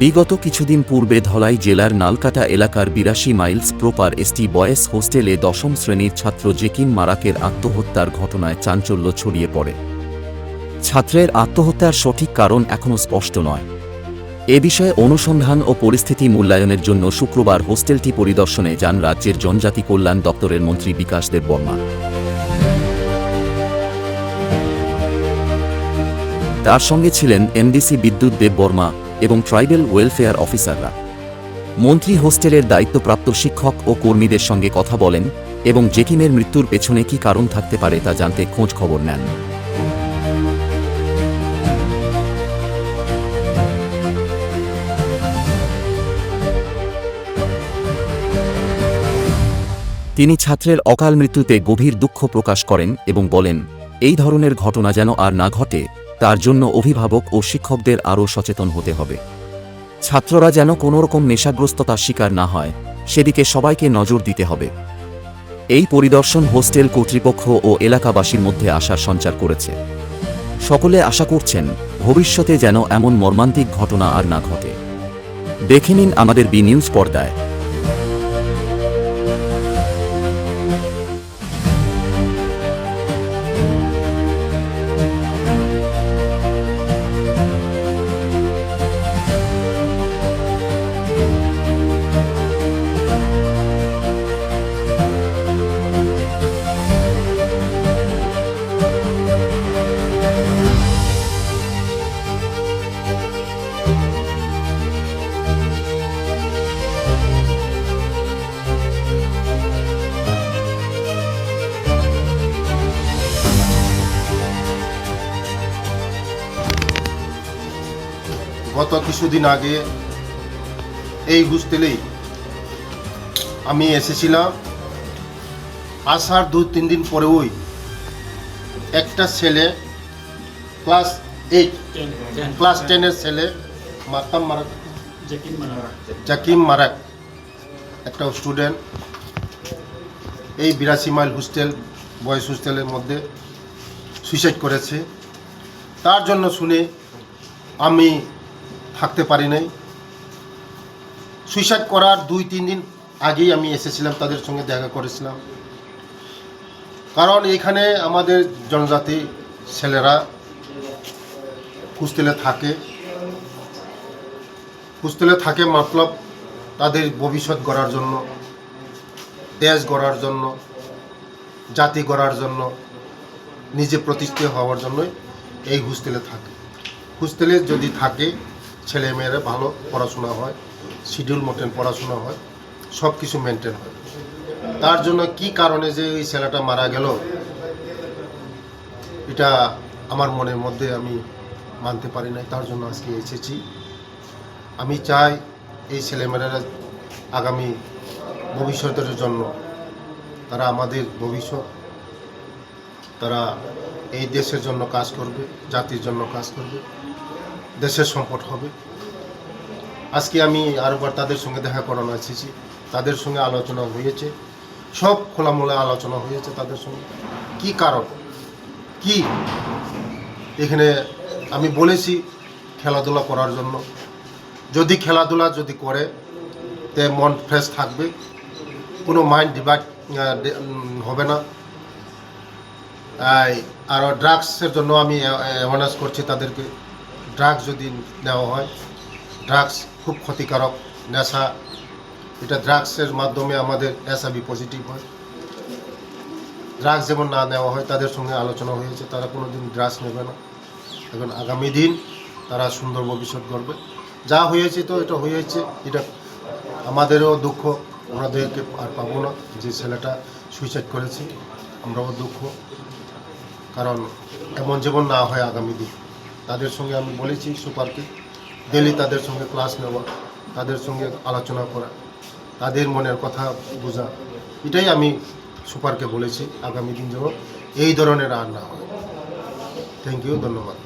বিগত কিছুদিন পূর্বে ধলাই জেলার নালকাটা এলাকার বিরাশি মাইলস প্রপার এসটি বয়েজ হোস্টেলে দশম শ্রেণির ছাত্র জেকিন মারাকের আত্মহত্যার ঘটনায় চাঞ্চল্য ছড়িয়ে পড়ে। ছাত্রের আত্মহত্যার সঠিক কারণ এখনও স্পষ্ট নয়। এ বিষয়ে অনুসন্ধান ও পরিস্থিতি মূল্যায়নের জন্য শুক্রবার হোস্টেলটি পরিদর্শনে যান রাজ্যের জনজাতি কল্যাণ দপ্তরের মন্ত্রী বিকাশ দেব বর্মা তার সঙ্গে ছিলেন এমডিসি বিদ্যুৎ দেব বর্মা এবং ট্রাইবেল ওয়েলফেয়ার অফিসাররা। মন্ত্রী হোস্টেলের দায়িত্বপ্রাপ্ত শিক্ষক ও কর্মীদের সঙ্গে কথা বলেন এবং জেকিমের মৃত্যুর পেছনে কী কারণ থাকতে পারে তা জানতে খোঁজ খবর নেন। তিনি ছাত্রের অকাল মৃত্যুতে গভীর দুঃখ প্রকাশ করেন এবং বলেন, এই ধরনের ঘটনা যেন আর না ঘটে তার জন্য অভিভাবক ও শিক্ষকদের আরও সচেতন হতে হবে। ছাত্ররা যেন কোনোরকম নেশাগ্রস্ততার শিকার না হয়, সেদিকে সবাইকে নজর দিতে হবে। এই পরিদর্শন হোস্টেল কর্তৃপক্ষ ও এলাকাবাসীর মধ্যে আশার সঞ্চার করেছে। সকলে আশা করছেন, ভবিষ্যতে যেন এমন মর্মান্তিক ঘটনা আর না ঘটে। দেখে নিন আমাদের বি নিউজ পর্দায়। গত কিছুদিন আগে এই হোস্টেলেই আমি এসেছিলাম। আসার দু তিন দিন পরেই একটা ছেলে ক্লাস এইট ক্লাস টেনের ছেলে মাকাম মারাক জাকিম মারাক একটা স্টুডেন্ট। এই বিরাশি মাইল হোস্টেল বয়েজ হোস্টেলের মধ্যে সুইসাইড করেছে। তার জন্য শুনে আমি থাকতে পারি নাই। সুইসাইড করার দুই, তিন দিন আগেই আমি এসেছিলাম, তাদের সঙ্গে দেখা করেছিলাম। কারণ এখানে আমাদের জনজাতি ছেলেরা হোস্টেলে থাকে। হোস্টেলে থাকে মতলব তাদের ভবিষ্যৎ গড়ার জন্য, দেশ গড়ার জন্য, জাতি গড়ার জন্য, নিজে প্রতিষ্ঠিত হওয়ার জন্যই এই হোস্টেলে থাকে। হোস্টেলে যদি থাকে ছেলে মেয়েরা ভালো পড়াশোনা হয় শিডিউল মতন পড়াশোনা হয় সব কিছু মেনটেন হয়। তার জন্য কি কারণে যে এই ছেলেটা মারা গেল, এটা আমার মনের মধ্যে আমি মানতে পারি নাই, তার জন্য আজকে এসেছি। আমি চাই এই ছেলেমেয়েরা আগামী ভবিষ্যতের জন্য তারা আমাদের ভবিষ্যৎ, তারা এই দেশের জন্য কাজ করবে, জাতির জন্য কাজ করবে। দেশের সম্পদ হবে। আজকে আমি আরবার তাদের সঙ্গে দেখা করানো এসেছি। তাদের সঙ্গে আলোচনা হয়েছে। সব খোলামোলা আলোচনা হয়েছে তাদের সঙ্গে। কি কারণ? কি? এখানে আমি বলেছি খেলাধুলা করার জন্য। যদি খেলাধুলা যদি করে, তে মন ফ্রেশ থাকবে। কোনো মাইন্ড ডিভাইড হবে না। আর ড্রাগসের জন্য আমি অ্যাওয়ারনেস করছি তাদেরকে। ড্রাগস যদি নেওয়া হয় ড্রাগস খুব ক্ষতিকারক, নেশা, এটা ড্রাগসের মাধ্যমে আমাদের এসআবি পজিটিভ হয়। ড্রাগস যেমন না নেওয়া হয়, তাদের সঙ্গে আলোচনা হয়েছে, তারা কোনো দিন ড্রাগস নেবে না। এখন আগামী দিন তারা সুন্দর ভবিষ্যৎ গড়বে। যা হয়েছে তো এটা হয়েছে, এটা আমাদেরও দুঃখ ওনাদেরকে আর পাবো না। যে ছেলেটা সুইসাইড করেছে, আমরাও দুঃখ। কারণ এমন যেমন না হয় আগামী দিন। তাদের সঙ্গে আমি বলেছি সুপারকে, ডেলি তাদের সঙ্গে ক্লাস নেওয়া, তাদের সঙ্গে আলোচনা করা, তাদের মনের কথা বোঝা, এটাই আমি সুপারকে বলেছি, আগামী দিন যেন এই ধরনের আর না হয়। থ্যাংক ইউ ধন্যবাদ।